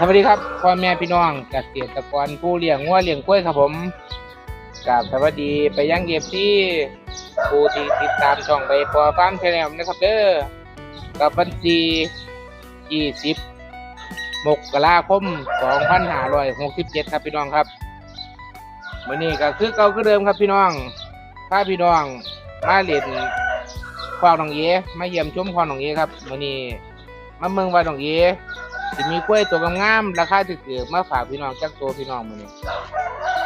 สวัสดีครับพ่อแม่พี่น้องเกษตรกรผู้เลี้ยงงัวเลี้ยงกล้วยครับผมกราบสวัสดีไปยังเก็บที่ผู้ที่ติดตามช่องใบปอฟาร์มแชนแนลนะครับเด้อกับวันที่20มกราคม2567ครับพี่น้องครับมื้อนี้ก็คือเก่าคือเดิมครับพี่น้องพาพี่น้องมาเล่นควางหนองเยมาเยี่ยมชมควางหนองเยครับมื้อนี้มาเมืองว่าหนองเย สิมีกล้วยตัวงามๆราคาถูกๆมาฝากพี่น้องจักตัวพี่น้องมื้อนี้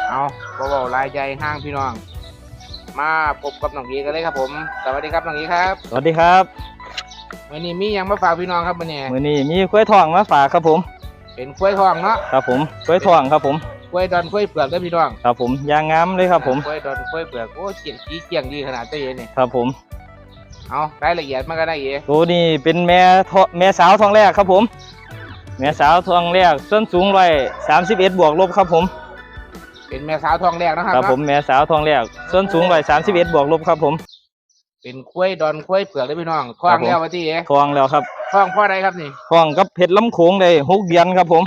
เอาบ่เว้ารายใจห้างพี่น้อง มาพบกับน้องอีกันเลยครับผม สวัสดีครับน้องอีครับ สวัสดีครับมื้อนี้มีหยังมาฝากพี่น้องครับมื้อนี้มือนี้มีกล้วยทองมาฝากครับผม เป็นกล้วยทองเนาะครับผมกล้วยทองครับผมกล้วยดอนกล้วยเปลือกเด้อพี่น้องครับผมยางงามเลยครับผมกล้วยดอนกล้วยเปลือกโอ้เจียงสีเจียงดีขนาดตัวเองนี่ครับผมเอารายละเอียดมาก็ได้เอ๋ตัวนี้เป็นแม่ทอแม่สาวทองแรกครับผม แม่สาวทองแรกส้นสูงร้อยสามสิบเอ็ดบวกลบครับผม เป็นแม่สาวทองแรกนะครับครับผมเนาะแม่สาวทองแรกส้นสูงร้อยสามสิบเอ็ดบวกลบครับผม เป็นกล้วยดอนกล้วยเปลือกเด้อพี่น้องทองแล้วว่าที่เอ๋ทองแล้วครับทองพ่อใดครับนี่ทองกับเพชรล้ำโขงได้หกเดือนครับผม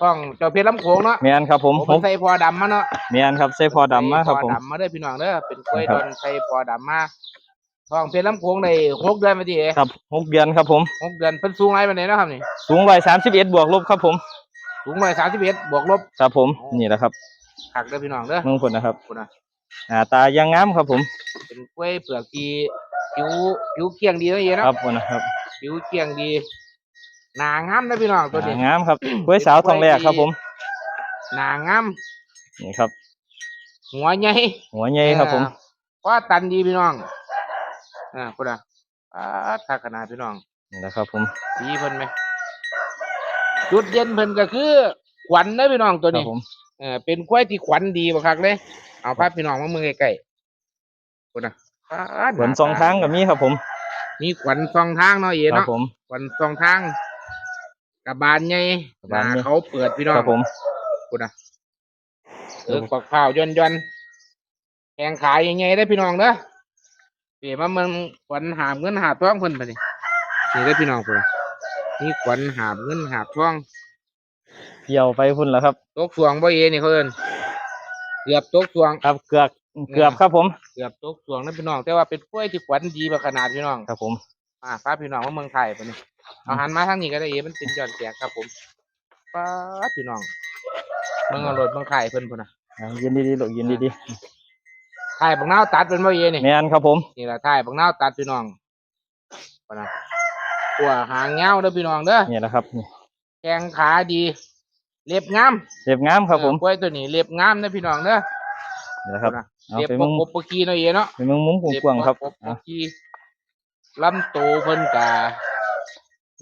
ทองเจ้าเพชรลำโขงเนาะแมนครับผมโอ้หมันกใส่พอดำมาเนาะแมนครับใส่พอดำมาครับผมใส่พอดำมาเด้อพี่น้องเด้อเป็นกล้วยครัดบอนใส่พอดำมา ทองเพชรลำโขงได้หกเดือนมาทีเอ๋ครับหกเดือนครับผมหกเดือนเป็นสูงไรปานไหนนาะครับนี่สูงร้อยสามสิบเอ็ดบวกลบครับผมสูงร้อยสามสิบเอ็ดบวกลบครับผมนี่แหละครับหักเด้อพี่น้องเด้อเมืองผลนะครับคุณนะหน้าตายางงามครับผม เป็นกล้วยเปลือกที่ผิวผิวเกลี่ยงดีเนาะเอ๋คเนาะรับผมนะครับผิวเกลี่ยงดีหนางามนะพี่น้องตัวนี้งามครับกล้วยสาวทองแรกครับผมหนางามนี่ครับ หัวใหญ่หัวใหญ่ครับผมว่าตันดีพี่น้อง อ่าคุณนะอ่าทักขนาดพี่น้องนี่แหละครับ ผมดีเพิ่นไหมจุดเด่นเพิ่นก็คือขวัญนะพี่น้องตัวครันี้บผมเออเป็นกล้วยที่ขวัญดีบักคักเลย เอาภาพพี่น้องมามือใกล้ๆคุณนะป๊าดขวนสองทางกับมีครับผมมีขวัญสองทางเนาะเอ๋ครัเนาะบผม ขวัญสองทางกับบานใหญ่กระหบาน้านใหญ่เขาเปิดพี่น้อคงรับผม คุณนะเออปักเผาย่อนย่อนแขงขายยังไงได้อพี่น้องเด้อ เดี๋ยวมามันขวัญหามเงินหาบท้องเพิ่นไปดินี่ได้อพี่น้องคุณนี่ขวัญหาบเงินหาบท้องเกี่ยวไปพุ่นแล้วครับ ตกสวงบ่เอนี่เขาเอิ้นเกือบตกสวง ครับเกือบเกือบครับผม เกือบตกสวงนะพี่น้อง แต่ว่าเป็นกล้วยที่ขวัญดีแบบขนาดพี่น้องครับผม อ่าฟ้าพี่น้องว่าเมืองไทยปะนี่เอาหันมาทางนี้ก็ได้เอมันเป็นยอดแจกครับผมฟ้าพี่น้องเมืองเอารถเมืองไทยเพิ่นพุ่นน่ะอ่ายืนดีๆลูกยืนดี ไทยบักนาวตัดเป็นบ่เอนี่ๆแมนครับผมนี่แหละไทยบักนาวตัดพี่น้องพุ่นน่ะหัวหางเงาเด้อพี่น้องเด้อนี่แหละครับนี่แข้งขาดีเล็บงามเรียบงามครับผมเออกล้วยตัวนี้เล็บงามนะพี่น้องเด้อนี่แหละครับพุ่นน่ะเอาเล็บไปปมึกงปกปกกีเนาะเอเนาะไปมึงมุ้งกว้างๆครับเล็บอะปกกีลำโตเพิ่นกะ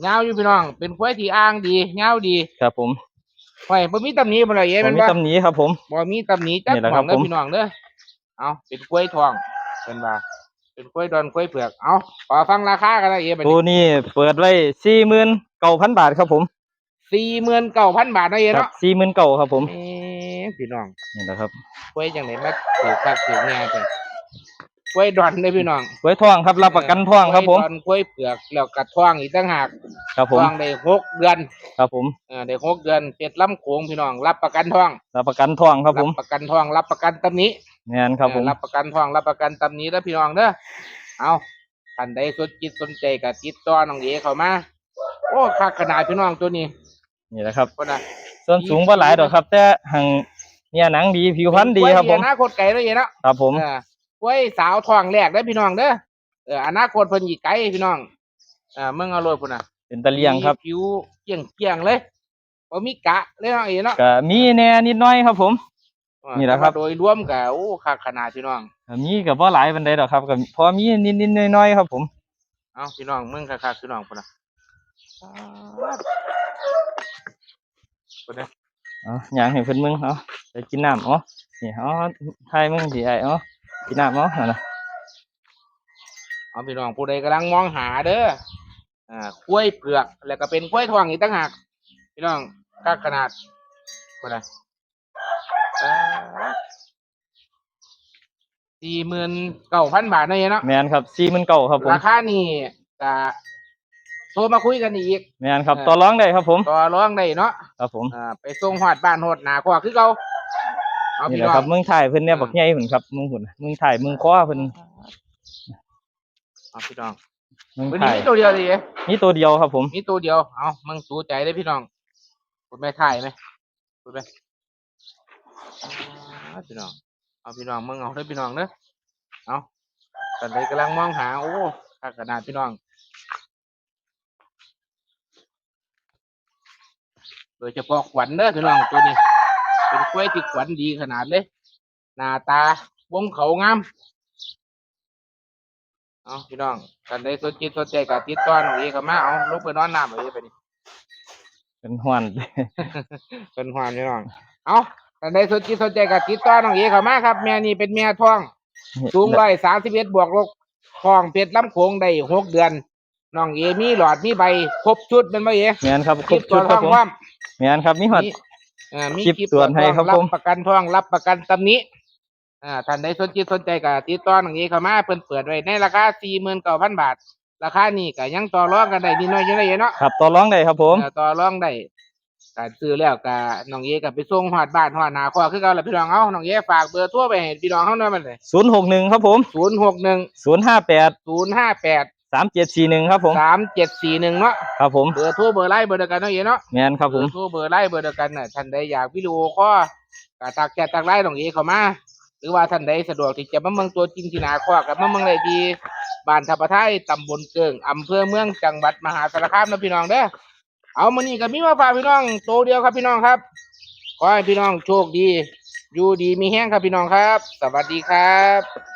เงาอยู่พี่น้อง เป็นกล้วยที่อ้างดีเงาดีครับผมไว้บ่มีตำหนิบ่ล่ะเอ้ผแม่มนมีบ่ตำหนิครับผมบ่มีตำหนิจักนี่แหละหครัม่อบงเด้อผมพี่น้องเด้อ เอาเป็นกล้วยทองเพิ่นว่าเป็นกล้วยดอนกล้วยเผือกเอาขอฟังราคากันนะเอ้บัดตัวนี้นี้เปิดไว้สี่หมื่นเก้าพันบาทครับผม49,000บาทเนาะเอ้ครัเนาะบสี่หมื่นเก้าครับผมเอ๊ะพี่น้องนี่แหละครับกล้วยจังได๋มาถือคักถือแง่จัง กล้วยดอนเด้อพี่น้องกล้วยทองครับรับประกันทองครับผมกล้วยดอนกล้วยเผือกแล้วก็ทองอีกต่างหากครับผทมองได้หกเดือนครับผมเออได้หกเดือนเป็ดล้ำโขงพี่น้อง รับประกันทอง รับประกันทองครับผมรับประกันทอง รับประกันตำหนี้แมนครับผมรับประกันทองรับประกันตำหนี้แล้วพี่น้องเด้อเอาท่านใดสนจิตสนใจก็ติดต่อน้องเอเข้ามาโอ้คักขนาดพี่น้องตัวนี้ นี่แหละครับคนน่ะส่วนสูงบ่หลายดอกครับ แต่หังเนี่ยหนังดีผิวพรรณดีครับผมอนาคตไกลเลยเนาะครับผมเออ กล้วยสาวทองแรกได้อพี่น้องเด้อเอออนาคตเพิ่นอีกไกลพี่น้องเออเมืองเอาโลดพุ่นน่ะเป็นตะเลียงครับมีผิวเกลี้ยงเกลี้ยงๆเลยบ่มีกะเลยเนาะเอเนาะก็มีแหน่นิดหน้อยครับผมนี่แหละครับ โดยรวมก็โอ้คักขนาดพี่น้อง ก็มีก็บ่หลายปานใดดอกครับก็พอมีนิดๆหน้อยๆครับผม เอาพี่น้องมึงคักๆพี่น้องพุ่นน่ะพุ่นน่ะเอ๋อย่างให้เพิ่นมึงเอาไปกินน้ำเอ๋อนี่เอาทายมึงสิไอ้เอ๋อกิ นน้ำเอ๋อนั่นน่ะเอาพี่น้องผู้ใดกำลังมองหาเด้ออ่ากล้วยเผือกแล้วก็เป็นกล้วยทองอีกต่างหากพี่น้องคักขนาดพุ่นน่ะสี่หมื่นเก้าพันบาทเนาะเนาะแม่นครับ49,000ครับผมราคานี่ก็โทรมาคุยกันอีกแม่นครับเออต่อรองได้ครับผมต่อรองได้เนาะครับผมอ่าไปส่งฮอดบ้านฮอดหนาคอคือเก่า เอานี่พี่แหละน้อครังบเมืองไทยเพิ่นเนี่ยบักใหญ่เพิ่นครับเมืองหุ่นเมืองไทยเมืองคว้าเพิ่นเอาพี่น้องเมืองวันไทนี้ยมีตัวเดียวดินี่ตัวเดียวครับ ผมมีตัวเดียวเอามึงสูใจได้พี่น้องคุณแม่ถ่ายไหมคุณแม่เอาพี่น้องเอาพี่น้องมึงเอาเด้อพี่น้องเด้อเอาตอนนี้กำลังมองหาโอ้ข้าขนาดพี่น้อง โดยเฉพาะขวัญเด้อพี่น้องตัวนี้ เป็นกล้วยที่ขวัญดีขนาดเลยหน้าตาวงเขางามเอาพี่น้องกันได้สนจิตสนใจกับติดต่อหนูเองกับมาเอาลงไปนอนน้ำเอาเองไปนี่เป็นห้วนเป็นความพี่น้องเอากันได้สนจิตสนใจกับติดต่อน้องเอเข้ามาครับแม่นี่เป็นแม่ท้องสูงร้อยสามสิบเอ็ดบวกลบท้องเพชรลำโขงได้หกเดือนน้องเอมีหลอดมีใบครบชุดเป็นไหมเอแม่นครับคครลิบปชุตัวดจคท้รัอบงผมความแม่นครับมีฮอดมีเอ่อมีคลิปคลิปตรวจให้ครับรัผมบประกันทองรับประกันตำหนี้อ่าท่านใดสนใจสนใจกับติดต่อน้องเอเข้ามาเพิ่นเปิดไว้ในราคาสี่หมื่นเก้าพันบาท ราคานี้ก็ยังต่อรองกันได้นิดหน่อยอยู่เลยเนาะครับต่อรองได้ครับผมเอ่อต่อรองได้การซื้อแล้วก็น้องเอก็ไปส่งฮอดบ้านฮอดนาคอคือเก่าแหละพี่น้องเอ้าน้องเอฝากเบอร์โทรไปให้พี่น้องเฮาหน่อยมันเลย061ครับผม 061 058 058 3741ครับผม3741เนาะครับผม เบอร์โทรเบอร์ไลน์เบอร์เดียวกันเนาะเอเนาะแม่นครับผมเบอร์โทรเบอร์ไลน์เบอร์เดียวกันน่ะท่านใดอยากวิดีโอคอลก็ทักแชททักไลน์น้องเอเข้ามา หรือว่าท่านใดสะดวกที่จะมาเมืองตัวจริงที่นาคอกับมาเมืองเลยดีบ้านทับปะไทยตำบลเกิงอำเภอเมืองจังหวัดมหาสารคามนะพี่น้องเด้อ เอามานี่ก็มีมาฝากพี่น้องโตวเดียวครับพี่น้องครับ ขอให้พี่น้องโชคดี อยู่ดีมีแห้งครับพี่น้องครับ สวัสดีครับ